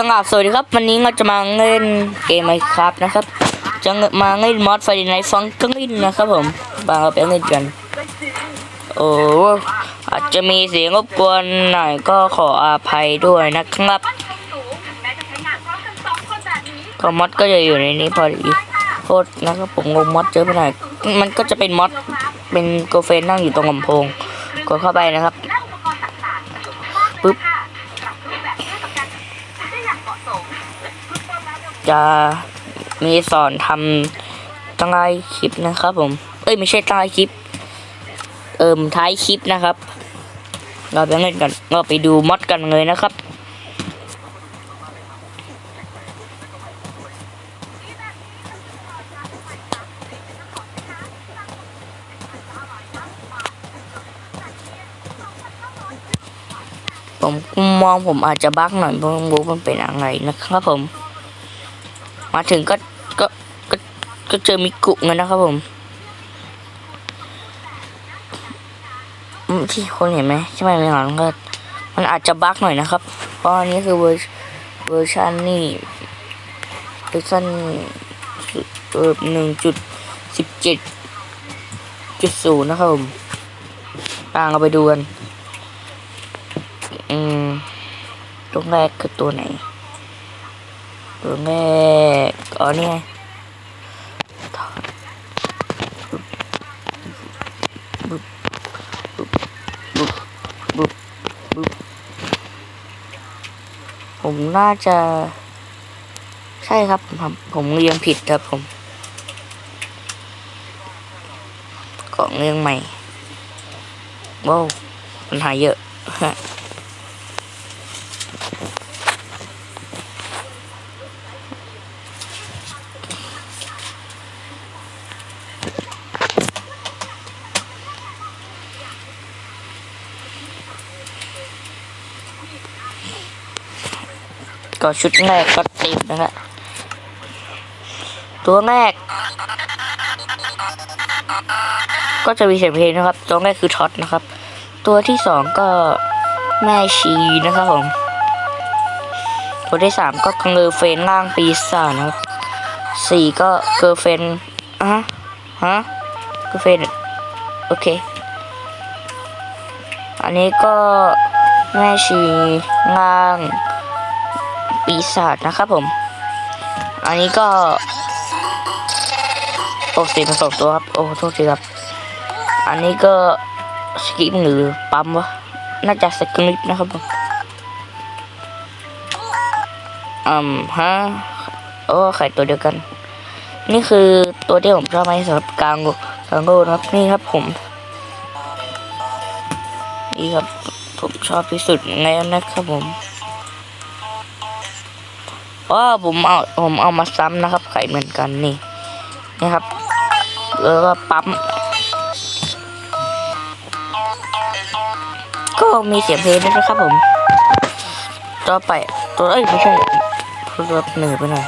จังหวะสวัสดีครับ วันนี้เราจะมาเล่นเกมไมครับนะครับ จะมาเล่นมอสไฟในฟังกังลินนะครับผมบางเราไปเล่นกัน โอ้อาจจะมีเสียงรบกวนหน่อยก็ขออภัยด้วยนะครับก็มอสก็จะอยู่ในนี้พอดีโทษนะครับผมงงมอสเจอไปหน่อยมันก็จะเป็นมอสเป็นโกเฟนนั่งอยู่ตรงลำโพงกดเข้าไปนะครับปึ๊บ จะมีสอนทำตั้งไลคลิปนะครับ ผม เอ้ยไม่ใช่ตั้งไลคลิป เอิ่มท้ายคลิปนะครับ เราไปเล่นกันเราไปดูมอดกันเลยนะครับผมมองผมอาจจะบั๊กหน่อยเพราะไม่รู้มันเป็นอะไรนะครับผม มาถึงก็ก็ก็ก็เจอมิกุเงินนะครับผมที่คนเห็นไหมใช่ไหมไม่หลังก็มันอาจจะบั๊กหน่อยนะครับ เพราะอันนี้คือเวอร์เวอร์ชันนี่เวอร์ชันเออหนึ่งจุดสิบเจ็ดจุดศูนย์นะครับผมตางเราไปดูกัน อืมตรงแรกคือตัวไหน ตัวแรกอ๋อนี่ไงบึ๊บบึ๊บบึ๊บบึ๊บบึ๊บผมน่าจะ ใช่ครับผมผมเรียงผิดครับผมกล่องเรียงใหม่ว้าวปัญหาเยอะ ก็ชุดแรกก็เต็มนะฮะตัวแรก ก็จะมีเสียงเพลงนะครับ ตัวแรกคือท็อตนะครับ ตัวที่สองก็แม่ชีนะครับผมตัวที่สามก็เกอร์เฟนล่างปีศาจนะครับสี่ก็เกอร์เฟนอะฮะฮะเกอร์เฟนโอเค อันนี้ก็แม่ชีล่าง ปีศาจนะครับผม อันนี้ก็โอ้สีผสมตัวครับ โอ้โทษทีครับ อันนี้ก็สกิปหรือปั๊มวะ น่าจะสกิปนะครับผมอืมฮะ โอ้ไข่ตัวเดียวกัน นี่คือตัวที่ผมชอบมากสุดครับกลางโลกลางโลกนะครับ นี่ครับผม นี่ครับผมชอบที่สุดแล้วนะครับผม ว่าผมเอาผมเอามาซ้ำนะครับ ไข่เหมือนกันนี่นี่ครับแล้วก็ปั๊มก็มีเสียงเพลงด้วยนะครับผม ต่อไปตัวเอ้ยไม่ใช่ตัวเหนื่อยไปหน่อย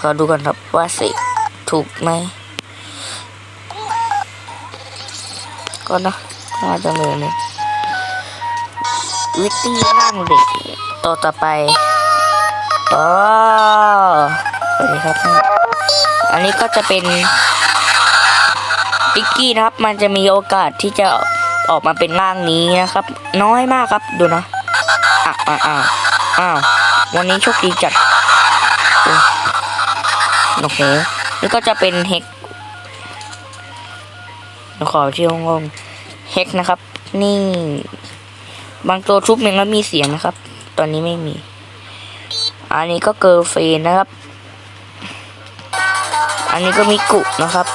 ขอดูกันครับว่าสิถูกไหมก็นะน่าจะเหนื่อยเลยวิตตี้ร่างเด็กตัวต่อไปอ๋อสวัสดีครับ อันนี้ก็จะเป็นปิกกี้นะครับ มันจะมีโอกาสที่จะออกมาเป็นร่างนี้นะครับ น้อยมากครับดูนะอ้าวอ้าวอ้าวอ้าววันนี้โชคดีจัด โอ้โอ้โหนี่ก็จะเป็นเฮกเดี๋ยวขอที่ห้องเฮกนะครับ นี่ บางตัวทุบหนึ่งแล้วมีเสียงนะครับ ตอนนี้ไม่มี อันนี้ก็เกิร์เฟนนะครับ อันนี้ก็มีกุนะครับ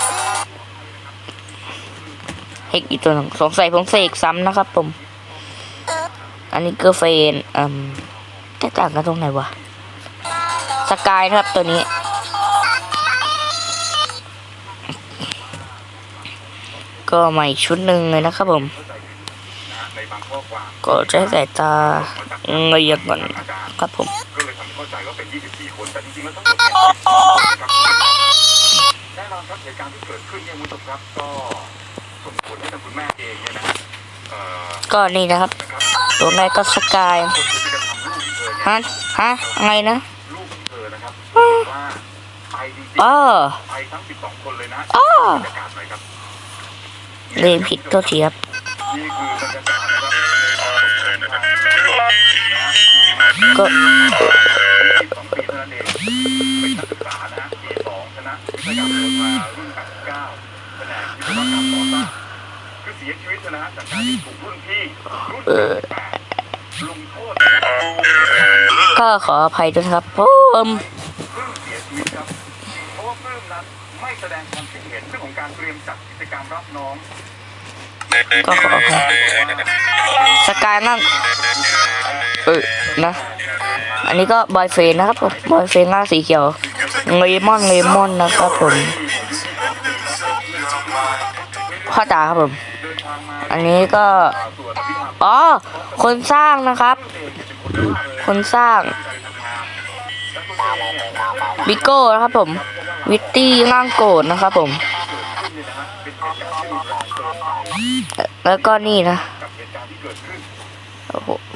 เฮกอีกตัวหนึ่งสงสัยผมเสกซ้ำนะครับ ผม อันนี้เกิร์เฟนอืมแตกต่างกันตรงไหนวะสกายนะครับตัวนี้ ก็ใหม่ชุดหนึ่งเลยนะครับผมบางข้อความก็จะให้สายตาเงียบก่อนอาจารย์ครับผมก็เลยทำให้เข้าใจว่าเป็น24คนแต่จริงๆแล้วทั้งหมดเนี่ยแน่นอนครับเหตุการณ์ที่เกิดขึ้นเนี่ยคุณผู้ชมครับก็ส่งผลให้ทางคุณแม่เองเนี่ยนะฮะเอ่อก็นี่นะครับนะครับตัวแรกก็สกายคนที่จะทำลูกที่เธอเนี่ยฮะฮะอะไรนะลูกของเธอนะครับว่าไปจริงอ้อๆไปทั้ง12คนเลยนะอ้อบรรยากาศหน่อยครับ เรียผิดตัวทีครับนี่คือบรรยากาศนะครับก็สองปีเท่านั้นเองเป็นนักศึกษานะฮะปีสองคณะวิทยาการโยธารุ่น89แผนกวิศวกรรมก่อสร้างคือเสียชีวิตนะฮะจากการที่ถูกรุ่นพี่รุ่น18ลงโทษนะครับก็ขออภัยด้วยครับผม แสดงความคิดเห็นเรื่องของการเตรียมจัดกิจกรรมรับน้องก็ขออภัยสกายนั่งเออนะ อันนี้ก็บอยเฟนนะครับผมบอยเฟนหน้าสีเขียวเลมอนเลมอนนะครับผมพ่อตาครับผม อันนี้ก็ อ๋อ คนสร้างนะครับ คนสร้าง บิโก้นะครับผม วิตตี้ร่างโกรธนะครับผม แล้วก็นี่นะ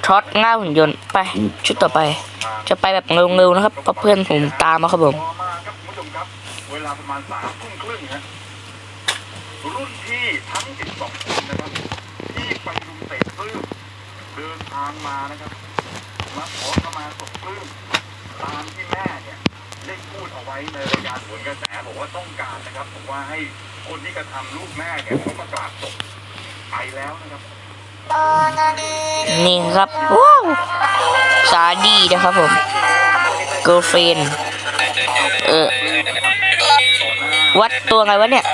ช็อตง่าหุ่นยนต์ไป ชุดต่อไป จะไปแบบเร็วๆนะครับเพราะเพื่อนผมตามมาครับผมเวลาประมาณสามทุ่มครึ่งฮะรุ่นพี่ทั้ง 12 คนนะครับ ที่ไปรุมเตะปลื้มเดินทางมานะครับมาขอขมาศพปลื้มตามที่แม่เนี่ยได้พูดเอาไว้ในรายการผลกระแสบอกว่าต้องการนะครับบอกว่าให้คนที่กระทำลูกแม่เนี่ยต้องมากราบศพไปแล้วนะครับนี่ครับว้าวซาดีนะครับผมเกิร์ลเฟนเออวัดตัวไงวะเนี่ย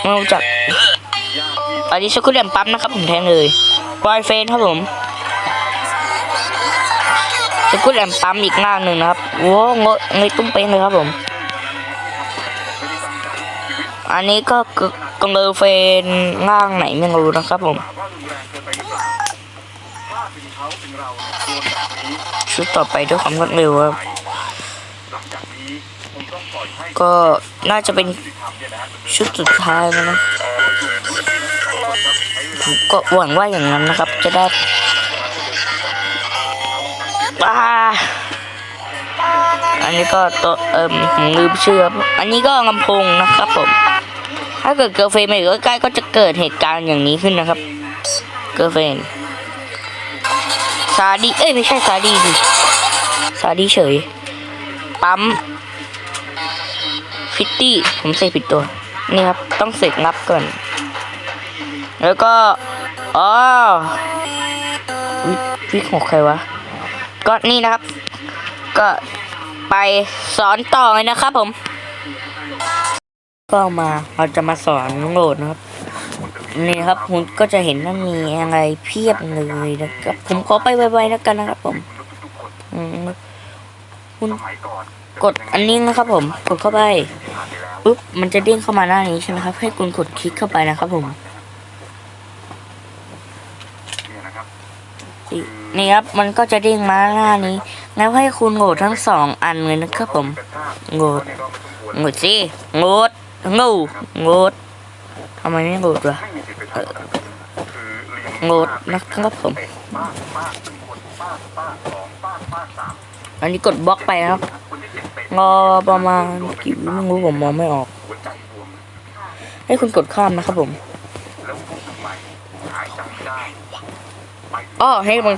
ไม่รู้จักอันนี้สกุลแอมปั๊มนะครับผมแทงเลยบอยเฟนครับผม สกุลแอมปั๊มอีกหน้าหนึ่งนะครับโว้งเงยตุ้มเป้งเลยครับผม อันนี้ก็กกเงเฟนง่างไหนไม่รู้นะครับผม ชุดต่อไปด้วยความรวดเร็วครับก็น่าจะเป็นชุดสุดท้ายแล้วนะผมก็หวังว่าอย่างนั้นนะครับ จะได้ ป้าอันนี้ก็ตัวเอิมผมลืมชื่อครับอันนี้ก็ลำโพงนะครับผม ถ้าเกิดเกิร์ลเฟนมาอยู่ใกล้ๆก็จะเกิดเหตุการณ์อย่างนี้ขึ้นนะครับ เกิร์ลเฟนซาดีเอ้ยไม่ใช่ซาดีดิซาดีเฉย ปั๊ม ฟิตตี้ ผมเสกผิดตัว นี่ครับ ต้องเสกนับก่อน แล้วก็ อ๋อวิวิกของใครวะ ก็นี่นะครับ ก็ไปสอนต่อเลยนะครับผม ก็มาเราจะมาสอนโหลดนะครับ นี่ครับคุณก็จะเห็นว่ามีอะไรเพียบเลยนะครับ ผมขอไปไวๆแล้วกันนะครับ ผมทุกๆคนอืมสมัยก่อนกดอันนี้นะครับ ผม กดเข้าไปปุ๊บมันจะเด้งเข้ามาหน้านี้ใช่ไหมครับ ให้คุณกดคลิกเข้าไปนะครับ ผมเนี่ครับมันก็จะเด้งมาหน้านี้ แล้วให้คุณโหลดทั้งสองอันเลยนะครับผมโหลดเนี่ยก็ไม่สมควรโหลดสิโหลดโง่โหลดทำไมไม่โหลดวะโหลดนะครับผม อันนี้กดบล็อกไปครับคนที่เจ็ดเตะรอประมาณกี่วิไม่รู้ผมมองไม่ออก ให้คุณกดข้ามนะครับผมอ้อให้มัน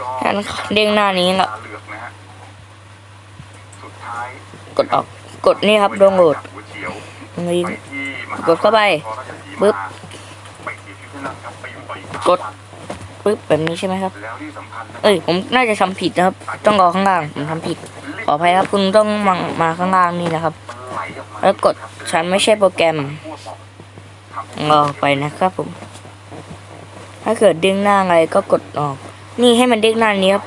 ก็ให้มันเด้งหน้านี้ละตาเหลือกนะฮะสุดท้ายกดออกกดนี่ครับดาวน์โหลดหัวเฉียวนี่ไปที่มหากดเข้าไปพระราชสีมาปึ๊บไปเสียชีวิตที่นั่นครับไปอยู่ต่ออีกสามกดวันปึ๊บแบบนี้ใช่ไหมครับแล้วที่สำคัญนะเอ้ยผมน่าจะทำผิดนะครับ ต้องรอข้างล่างผมทำผิดขออภัยครับคุณต้องมามาข้างล่างนี่นะครับมันไหลออกมาแล้วกดฉันไม่ใช่โปรแกรมทั่วปอดทำให้รอไปนะครับผม ถ้าเกิดเด้งหน้าอะไรก็กดออก นี่ให้มันเด็กหน้านี้ครับ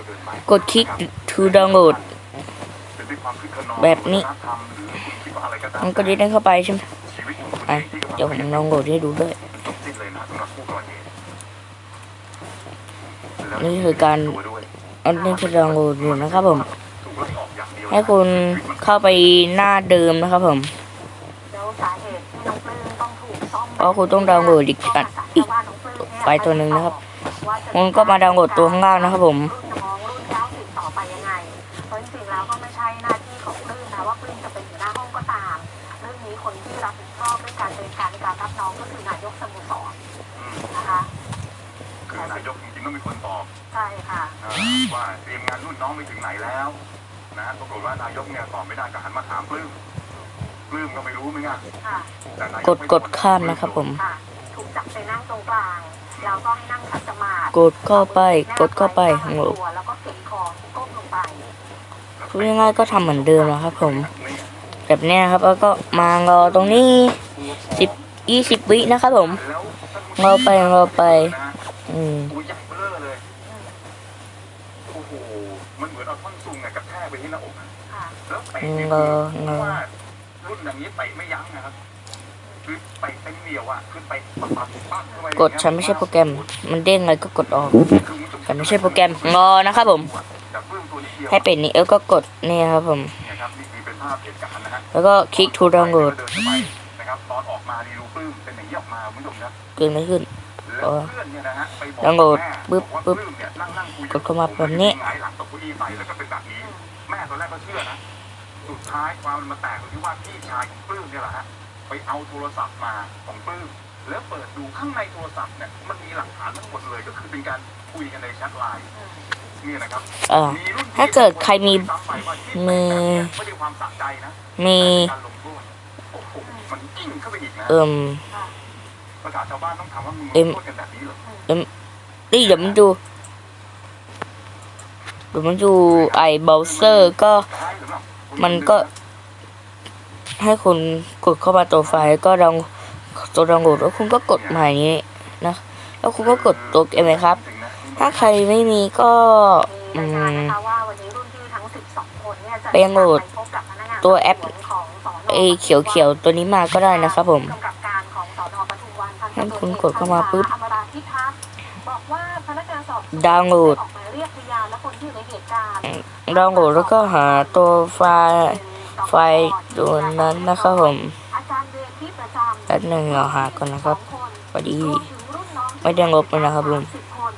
กดคลิก to download แบบนี้ มันก็ดิ้นเข้าไปใช่ไหมไปเดี๋ยวผมลองโหลดให้ดูด้วย นี่คือการอันนี้คือลองโหลดอยู่นะครับผม ให้คุณเข้าไปหน้าเดิมนะครับผมเพราะคุณต้องดาวน์โหลดอีกอัอีกไฟตัวหนึ่งนะครับ คุณก็มาดาวน์โหลดตัวข้างล่างนะครับผมรุ่นจะมองรุ่น90ต่อไปยังไงเพราะจริงๆแล้วก็ไม่ใช่หน้าที่ของปลื้มนะว่าปลื้มจะเป็นอยู่หน้าห้องก็ตามเรื่องนี้คนที่รับผิดชอบด้วยการดำเนินการในการรับน้องก็คือนายกสโมสรอืมนะคะคือนายกจริงๆต้องเป็นคนตอบใช่ค่ะเอ่อว่าเตรียมงานรุ่นน้องไปถึงไหนแล้วนะปรากฏว่านายกเนี่ยตอบไม่ได้ก็หันมาถามปลื้มปลื้มก็ไม่รู้เหมือนกันค่ะแต่นายกดไม่กดข้ามนะครับผมค่ะถูกจับไปนั่งตรงกลาง แล้วก็ให้นั่งขัดสมาธิกดเข้าไปกดเข้าไปหของน้าเราตัวแล้วก็เก็บคอก้มลงไปพูดง่ายๆก็ทำเหมือนเดิมนะครับผมนี่แบบเนี้ยครับแล้วก็มารอตรงนี้สิบยี่สิบวินะครับผมแล้วเราไปเราไปนะอืมตัวใหญ่เบ้อเลยโอ้โหมันเหมือนเอาท่อนซุงอะกระแทกไปที่หน้าอกอะค่ะแล้วเตะเงนี่อคือเงอว่ารุ่นอย่างนี้เตะไม่ยั้งนะครับ กปักปักเข้าไปกดฉันไม่ใช่โปรแกรม มันเด้งอะไรก็กดออกฉันไม่ใช่โปรแกรมงอนะครับผมแต่เพิ่มตัวนิดเดียวให้เป็นนี้เออก็กดนี่ครับผมเนี่ยครับนี่คือเป็นภาพเหตุการณ์นะฮะแล้วก็คลิก to download เดินเข้าไปนะครับตอนออกมาดีดูปลื้มเป็นอย่างนี้ออกมาคุณผู้ชมครับเกินไม่ขึ้นแล้วเพื่อนเนี่ยนะฮะไปบอกดาวน์โหลดแม่ปึ๊บบอกว่าปึ๊บปลื้มเนี่ยนั่งนั่งคุยกดเข้ามาแบบนี้หงายหลังตกเก้าอี้ไปแล้วก็เป็นแบบนี้แม่ตอนแรกก็เชื่อนะ สุดท้ายความมันมาแตกตรงที่ว่าพี่ชายของปลื้มเนี่ยแหละฮะ ไปเอาโทรศัพท์มาของปลื้มแล้วเปิดดูข้างในโทรศัพท์เนี่ยมันมีหลักฐานทั้งหมดเลยก็คือเป็นการคุยกันในแชทไลน์เนี่ยนะครับอ่ามีรุ่นพี่ถ้าเกิดใครมี ซ้ำไปว่าที่มีเป็นแบบเนี้ยไม่ได้ความสะใจนะมีการลงโทษโอ้โหมันยิ่งเข้าไปอีกนะเอิ่ม ภาษาชาวบ้านต้องถามว่ามึงลเอ็งมโทษกันแบบนี้เหรอ นี่เดี๋ยวมันดูเดี๋ยวมันดูไอ้เบราว์เซอร์ก็ใช่สำหรับคมันก็ ให้คุณกดเข้ามาตัวไฟก็ดองตัวดองโหลดแล้วคุณก็กดใหม่นี้นะแล้วคุณก็กดตัวเกมเลยครับ ถ้าใครไม่มีก็ไปโหลดตัวแอปเอเขียวเขียวตัวนี้มาก็ได้นะครับผมถ้าคุณกดเข้ามาปุ๊บดาวน์โหลดดาวน์โหลดแล้วก็หาตัวไฟล์ ไฟล์ตัวนั้นนะครับผมอาจารย์เวรที่ประจำแป๊บหนึงเราหาก่อนนะครับสองนพอดีรวมถึงรุ่นน้องที่ไม่ได้งบเลยนะครับลุงสิบคน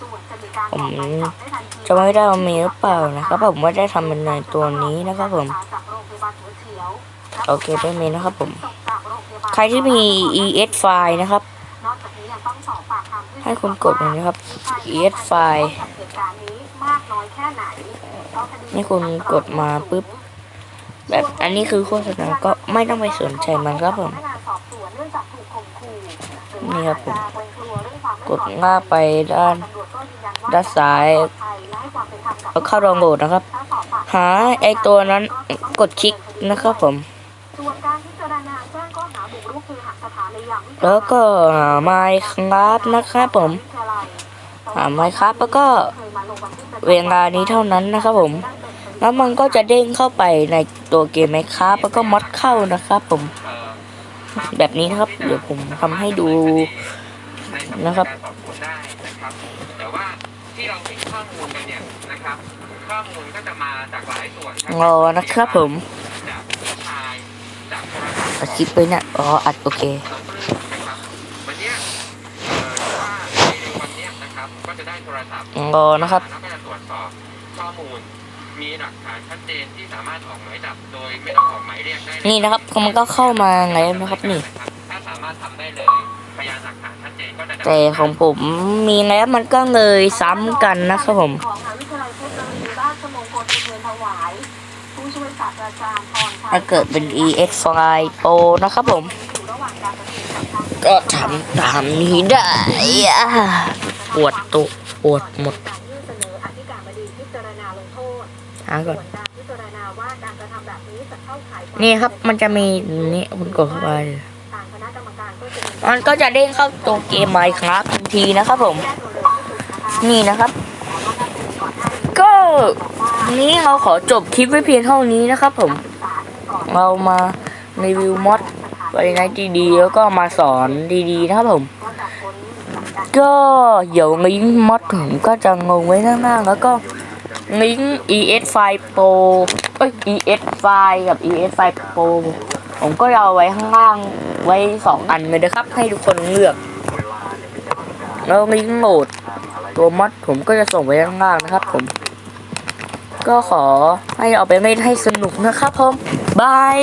ส่วนจะมีการผมออกหมายจับได้ทันทีจะไม่ได้ว่ามีหรือเปล่านะครับ ผมไม่ได้ทำเป็นในตัวนี้นะครับผมจากโรงพยาบาลหัวเฉียวโอเคไม่มีนะครับผมส่งจากโรงพยาบาลใครที่มี ES ไฟล์นะครับนอกจากนี้ยังต้องสอบปากคำผู้ให้คุณกดตรงนี้ครับมี ES ไฟล์กับเหตุการณ์นี้มากน้อยแค่ไหนเพราะคดีนี่คุณกดมาปุ๊บ แบบอันนี้คือโฆษณาก็ไม่ต้องไปสนใจมันครับผมนี่ครับผมกดล่าไปด้าน ด้านซ้ายแล้วเข้าดองโหลดนะครับ หาไอตัวนั้นกดคลิกนะครับผมแล้วก็ไมครับนะครับผมไมครับแล้วก็เวลานี้เท่านั้นนะครับผม แล้วมันก็จะเด้งเข้าไปในตัวเกมไหมครับแล้วก็มอดเข้านะครับ ผม แบบนี้นะครับ เดี๋ยวผมทำให้ดูนะครับสอบสวนได้นะครับแต่ว่าที่เราเห็นข้อมูลกันเนี่ยนะครับข้อมูลก็จะมาจากหลายส่วนงอนะครับผมจากผู้ชายจากโทรศัพท์อัดคลิปไปนะอ๋ออัดโอเคของปลื้มนะครับวันเนี้ยเอ่อว่าในวันเนี้ยนะครับก็จะได้โทรศัพท์งอนะครับแล้วก็จะตรวจสอบข้อมูล มีหลักฐานชัดเจนที่สามารถออกหมายจับโดยไม่ต้องออกหมายเรียกได้เลยนี่นะครับมันก็เข้ามาไงนะครับนี่ ถ้าสามารถทำได้เลยพยานหลักฐานชัดเจนก็จะดำเนินแต่ของผมมีแล้วมันก็เลยซ้ำกันนะครับผม ของมหาวิทยาลัยเทคโนโลยีราชมงคลอุเทรนถวายผู้ช่วยศาสตราจารย์พรชัยถ้าเกิดเป็น EX ไฟล์โปรนะครับผม อยู่ระหว่างการประชุมกับทาง ก็ทำตามนี้ได้อะปวดตัวปวดหมด หาก่อนส่วนการพิจารณาว่าการกระทำแบบนี้จะเข้าข่ายวานี่ครับมันจะมีนี่คุณกดเข้าไปทางคณะกรรมการก็จะมีมันก็จะเด้งเข้าตัวเกมไมค์ครับทันทีนะครับผมแก้ตัวเร็วที่สุดนะคะนี่นะครับแต่ว่าถ้าเป็นก่อนหน้านี้ก็นี้เราขอจบคลิปไว้เพียงเท่านี้นะครับผมศาลก่อนเรามารีวิวมอดไว้ในดีๆแล้วก็มาสอนดีๆนะครับผม ก็จะพ้นจากก็เดี๋ยวลิงก์มอดผมก็จะงงไว้ข้างล่างแล้วก็ ลิงก์ ES five Pro เอ้ย ES five กับ ES five Pro ผมก็เอาไว้ข้างล่างไว้สองอันเลยนะครับ ให้ทุกคนเลือก แล้วลิงก์โหลดตัวมอดผมก็จะส่งไว้ข้างล่างนะครับผม ก็ขอให้เอาไปเล่นให้สนุกนะครับผมบาย